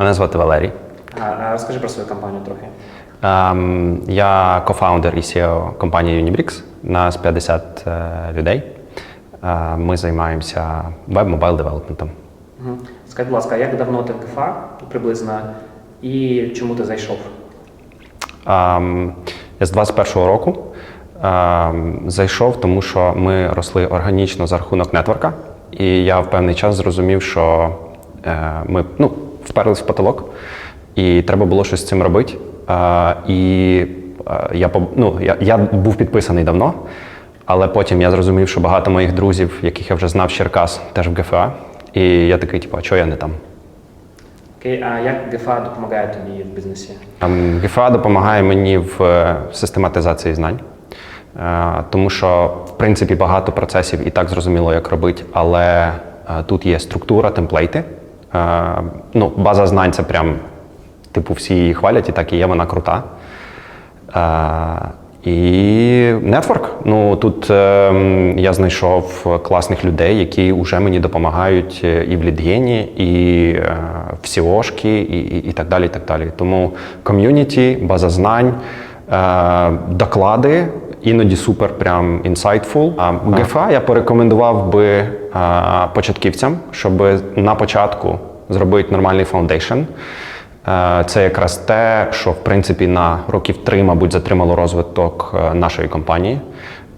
Мене звати Валерій. А, розкажи про свою компанію трохи. Ем, Я кофаундер і CEO компанії Unibrix. Нас 50 е, людей. Е, Ми займаємося веб-мобайл девелопментом. Угу. Скажи, будь ласка, як давно ти в КФА приблизно і чому ти зайшов? Ем, Я з 21-го року ем, зайшов, тому що ми росли органічно за рахунок нетворка, і я в певний час зрозумів, що е, ми ну, вперлись в потолок, і треба було щось з цим робити. Е, І я, ну, я, я був підписаний давно, але потім я зрозумів, що багато моїх друзів, яких я вже знав з Черкас, теж в ГФА. І я такий, типу, а чого я не там? Окей, а як ГФА допомагає тобі в бізнесі? ГФА допомагає мені в е, систематизації знань, Е, тому що, в принципі, багато процесів і так зрозуміло, як робити, але е, тут є структура, темплейти. Ну, база знань це прям, типу, всі її хвалять, і так і є, вона крута. І нетворк. Ну тут е, я знайшов класних людей, які вже мені допомагають е, і в лідгені, і е, в SEO-шки, і, і, і так далі. і так далі. Тому ком'юніті, база знань, е, доклади, іноді супер прям insightful. А ГФА я порекомендував би е, початківцям, щоб на початку зробити нормальний фаундейшн. Е, Це якраз те, що в принципі на років три, мабуть, затримало розвиток е, нашої компанії.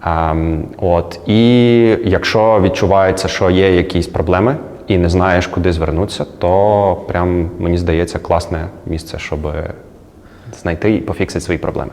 Ем, От і якщо відчувається, що є якісь проблеми і не знаєш, куди звернутися, то прям мені здається класне місце, щоб знайти і пофіксити свої проблеми.